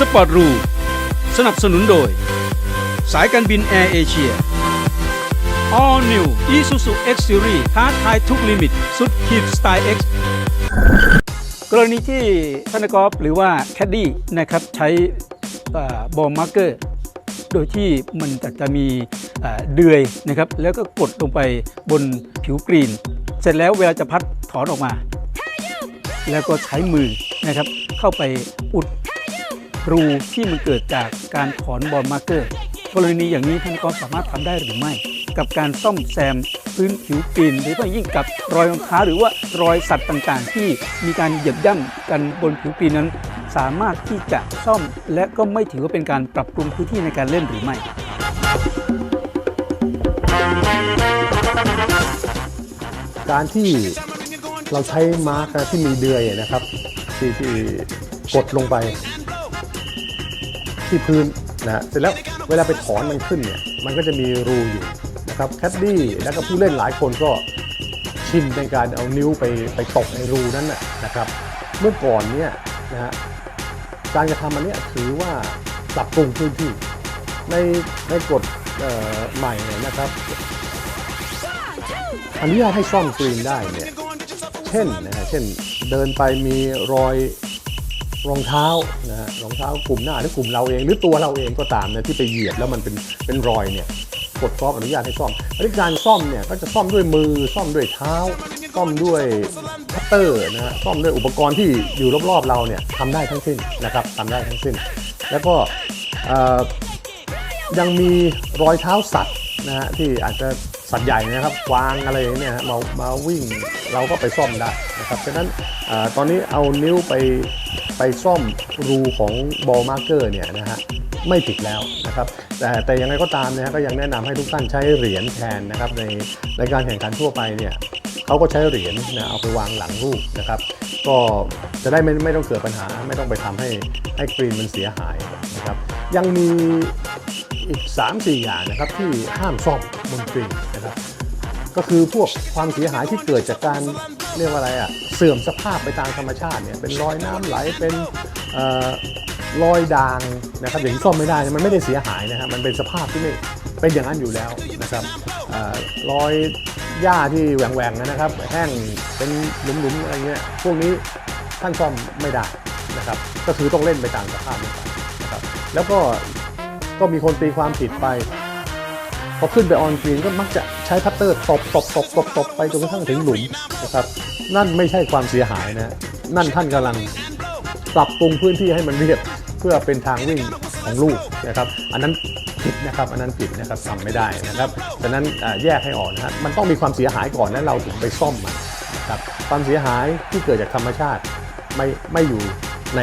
สปอร์ตรูสนับสนุนโดย สายการบินแอร์เอเชีย All New Isuzu X Series ท้าทายทุกลิมิต สุดขีดสไตล์ X กรณีที่ท่านกอล์ฟหรือว่าแคดดี้นะครับใช้บอลมาร์เกอร์โดยที่มันจะมีเอ่อเดือยนะครับแล้วก็กดลงไปบนผิวกรีน เสร็จแล้วเวลาจะพัดถอนออกมา แล้วก็ใช้มือนะครับเข้าไปอุด รูที่มันเกิดจากการถอนบอลมาร์เกอร์กรณีอย่างนี้ท่านก็สามารถทำได้หรือไม่ กับการซ่อมแซมพื้นผิวกรีนโดยเฉพายิ่งกับรอยรองเท้าหรือว่ารอยสัตว์ต่างๆ ที่มีการเหยียบย่ำกันบนผิวกรีนนั้น สามารถที่จะซ่อม และก็ไม่ถือว่าเป็นการปรับปรุงพื้นที่ในการเล่นหรือไม่การที่เราใช้มาร์กที่มีเดือยนะครับ ที่ที่กดลงไป ที่พื้นนะฮะเสร็จแล้วเวลาไปถอนมันขึ้นเนี่ยมันก็จะมีรูอยู่นะครับแคดดี้แล้วก็ผู้เล่นหลายคนก็ชินในการเอานิ้วไปไปตกในรูนั้นนะนะครับเมื่อก่อนเนี่ยนะฮะการกระทำอันเนี้ยถือว่าปรับปรุงพื้นที่ในในกฎใหม่เนี่ยนะครับอนุญาตให้ซ่อมกรีนได้เนี่ยเช่นนะฮะเช่นเดินไปมีรอย รองเท้านะฮะรองเท้ากลุ่มหน้าหรือกลุ่มเราเอง หรือตัวเราเองก็ตามนะที่ไปเหยียบแล้วมันเป็นเป็นรอยเนี่ยกดกอบอนุญาตให้ซ่อมอันนี้การซ่อมเนี่ยก็จะซ่อมด้วยมือซ่อมด้วยเท้า ซ่อมด้วยคัตเตอร์นะฮะซ่อมด้วยอุปกรณ์ที่อยู่รอบๆเราเนี่ยทำได้ทั้งสิ้นนะครับทำได้ทั้งสิ้น แล้วก็ยังมีรอยเท้าสัตว์นะฮะที่อาจจะ สัตว์ใหญ่นะครับกวางอะไรอย่างเนี่ยมามาวิ่งเราก็ไปซ่อมได้นะครับฉะนั้นอตอนนี้เอานิ้วไปไปซ่อมรูของบอลมาร์เกอร์เนี่ยนะฮะไม่ผิดแล้วนะครับแต่แต่ยังไงก็ตามนะฮะก็ยังแนะนำให้ทุกท่านใช้เหรียญแทนนะครับในในการแข่งขันทั่วไปเนี่ยเขาก็ใช้เหรียญนะเอาไปวางหลังรูปนะครับ ก็จะได้ไม่ไม่ต้องเกิดปัญหาไม่ต้องไปทำให้ให้กรีนมันเสียหายนะครับยังมี อีก 3-4 อย่างนะครับที่ห้ามซ่อมบนกรีนนะครับก็คือพวกความเสียหายที่เกิดจากการเรียกว่าอะไรอะเสื่อมสภาพไปตามธรรมชาติเนี่ยเป็นรอยน้ำไหลเป็นเอ่อรอยด่างนะครับอย่างที่ซ่อมไม่ได้มันไม่ได้เสียหายนะครับมันเป็นสภาพที่ไม่เป็นอย่างนั้นอยู่แล้วนะครับเอ่อรอยหญ้าที่แหว่งๆนะครับ แห้งเป็นหลุมๆอะไรเงี้ยพวกนี้ท่านซ่อมไม่ได้นะครับ ก็คือต้องเล่นไปตามสภาพนะครับ แล้วก็ ก็มีคนตีความผิดไปพอขึ้นไปออนกรีนก็มักจะใช้พัตเตอร์ตบตบตบตบตบไปจนกระทั่งถึงหลุมนะครับนั่นไม่ใช่ความเสียหายนะนั่นท่านกำลังปรับปรุงพื้นที่ให้มันเรียบเพื่อเป็นทางวิ่งของลูกนะครับอันนั้นผิดนะครับอันนั้นผิดนะครับทำไม่ได้นะครับฉะนั้นแยกให้ออกนะฮะมันต้องมีความเสียหายก่อนแล้วเราถึงไปซ่อมมันนะครับความเสียหายที่เกิดจากธรรมชาติไม่ไม่อยู่ใน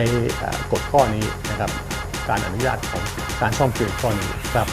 กฎข้อนี้นะครับ การอนุญาตของการซ่อมเปลี่ยนข้อนี้ครับ